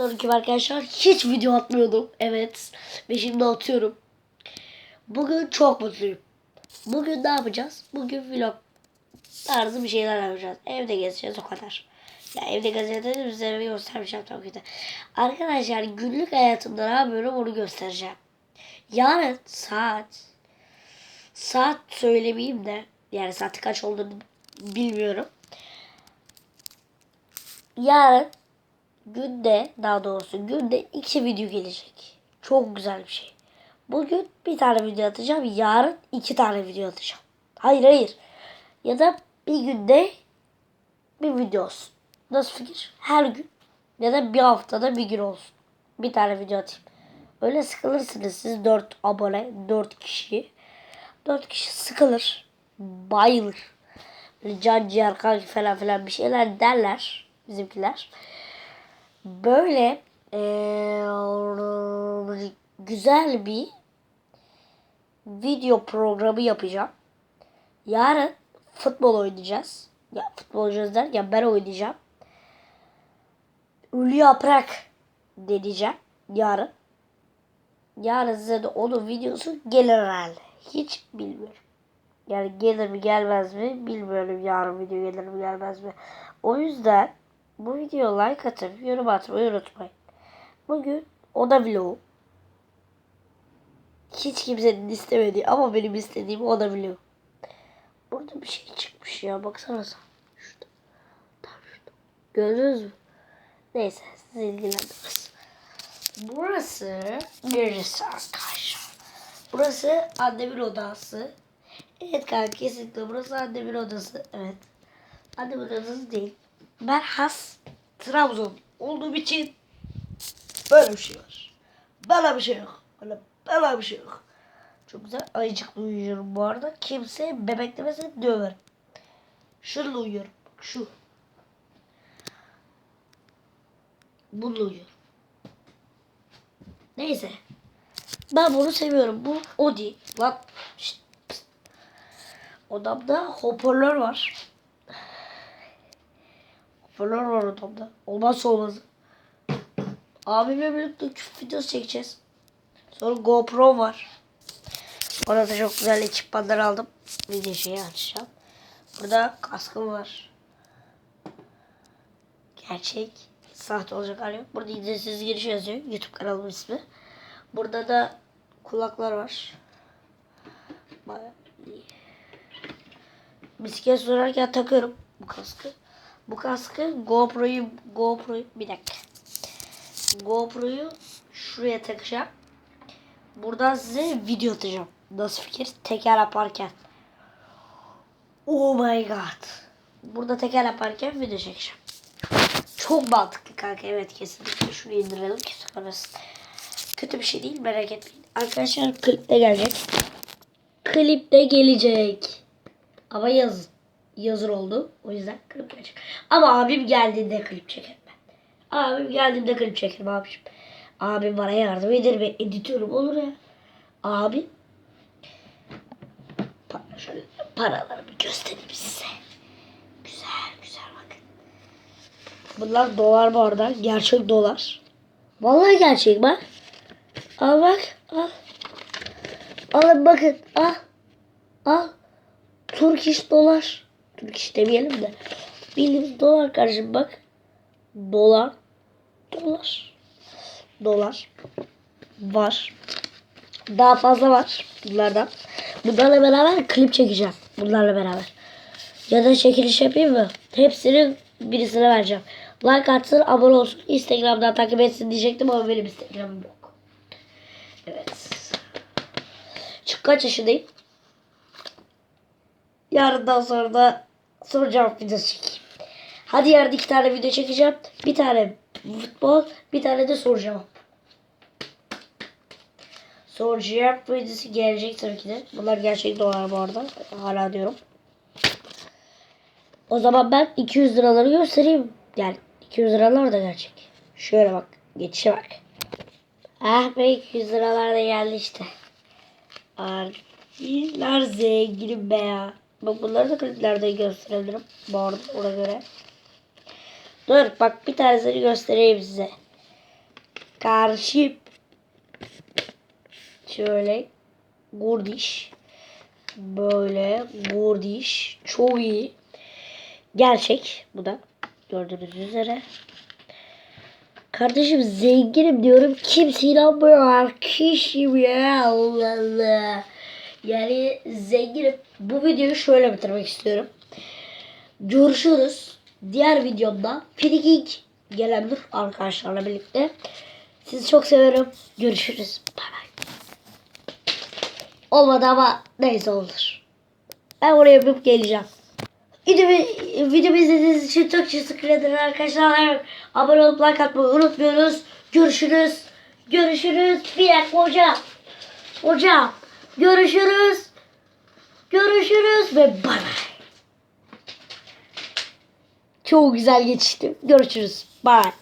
Selamünaleyküm arkadaşlar. Hiç video atmıyordum. Evet. Ve şimdi atıyorum. Bugün çok mutluyum. Bugün ne yapacağız? Bugün vlog tarzı bir şeyler yapacağız. Evde gezeceğiz o kadar. Ya evde gezeceğiz size bir göstermeyeceğim tabii ki de. Arkadaşlar günlük hayatımda ne yapıyorum onu göstereceğim. Yarın saat saat söylemeyeyim de yani saati kaç olduğunu bilmiyorum. Yarın günde daha doğrusu günde iki video gelecek. Çok güzel bir şey. Bugün bir tane video atacağım. Yarın iki tane video atacağım. Hayır hayır. Ya da bir günde bir video olsun. Nasıl fikir? Her gün. Ya da bir haftada bir gün olsun. Bir tane video atayım. Öyle sıkılırsınız siz 4 abone, 4 kişi. 4 kişi sıkılır. Bayılır. Böyle can ciğer kanki falan filan bir şeyler derler bizimkiler böyle eee, güzel bir video programı yapacağım. Yarın futbol oynayacağız. Ya futbol oynayacağız derken ben oynayacağım. Ölü yaprak deneyeceğim yarın. Yarın size de onun videosu gelir herhalde. Hiç bilmiyorum. Yani gelir mi gelmez mi bilmiyorum yarın video gelir mi gelmez mi. O yüzden bu videoya like atıp yorum atmayı unutmayın. Bugün oda vlogu. Hiç kimsenin istemediği ama benim istediğim oda vlogu. Burada bir şey çıkmış ya baksana sen. Şurada. Tam şurada. Gördünüz mü? Neyse sizi ilgilendirmez. Burası neresi arkadaşlar? Burası annemin odası. Evet kanka kesinlikle burası annemin odası. Evet. Annemin odası değil. Ben has Trabzon olduğum için böyle bir şey var. Böyle bir şey yok. Böyle, böyle bir şey yok. Çok güzel ayıcıklı uyuyorum bu arada. Kimse bebeklemese döverim. Şununla uyuyorum. Bak Şu. Bununla uyuyorum. Neyse. Ben bunu seviyorum. Bu Odi. Lan. Pst. Odamda hoparlör var. Hoparlör var odamda. Olmazsa olmazı. Abimle birlikte küçük videosu çekeceğiz. Sonra GoPro var. Orada çok güzel ekipmanlar aldım. Video şeyi açacağım. Burada kaskım var. Gerçek. Sahte olacak hali yok. Burada izinsiz giriş yazıyor. YouTube kanalımın ismi. Burada da kulaklar var. Bayağı iyi. Bisiklet sürerken takıyorum bu kaskı. Bu kaskı GoPro'yu GoPro'yu bir dakika. GoPro'yu şuraya takacağım. Buradan size video atacağım. Nasıl fikir? Teker yaparken. Oh my god. Burada teker yaparken video çekeceğim. Çok mantıklı kanka. Evet kesinlikle. Şunu indirelim ki sonrasında. Kötü bir şey değil merak etmeyin. Arkadaşlar klip de gelecek. Klip de gelecek. Ama yazın. Yazın oldu. O yüzden klip gelecek. Ama abim geldiğinde klip çekerim ben. Abim geldiğinde klip çekerim abiciğim. Abim bana yardım eder ve editörüm olur ya. Abim para, şöyle paraları bir göstereyim size. Güzel güzel bakın. Bunlar dolar bu arada. Gerçek dolar. Vallahi gerçek bak. Al bak. Al. Alın bakın. Al. Al. Turkish dolar. Turkish demeyelim de. Bildiğimiz dolar kardeşim bak. Dolar. Dolar. Dolar. Var. Daha fazla var bunlardan. Bunlarla beraber klip çekeceğim. Bunlarla beraber. Ya da çekiliş yapayım mı? Hepsini birisine vereceğim. Like atsın, abone olsun. Instagram'dan takip etsin diyecektim ama benim Instagram'ım yok. Evet. Çık kaç yaşındayım? Yarından sonra da soru cevap videosu çekeyim. Hadi yarın iki tane video çekeceğim. Bir tane futbol, bir tane de soru cevap. Soru cevap videosu gelecek tabii ki de. Bunlar gerçek dolar bu arada. Hala diyorum. O zaman ben 200 liraları göstereyim. Yani 200 liralar da gerçek. Şöyle bak. Geçişe bak. Ah be 200 liralar da geldi işte. Arbiler zenginim be ya. Bak bunları da kliplerde gösterebilirim. Bu arada ona göre. Dur bak bir tanesini göstereyim size. Karşı şöyle Gordiş böyle Gordiş çok iyi. Gerçek bu da gördüğünüz üzere. Kardeşim zenginim diyorum. Kimse inanmıyor arkadaşım ya. Allah Allah. Yani zenginim. Bu videoyu şöyle bitirmek istiyorum. Görüşürüz. Diğer videomda Free gelebilir arkadaşlarla birlikte. Sizi çok severim. Görüşürüz. Bay bay. Olmadı ama neyse olur. Ben oraya yapıp geleceğim. Videomu, videomu izlediğiniz için çok teşekkür ederim arkadaşlar. Abone olup like atmayı unutmuyoruz. Görüşürüz. Görüşürüz. Bir dakika hocam. Hocam. Görüşürüz. Görüşürüz ve bay bay. Çok güzel geçti. Görüşürüz. Bye.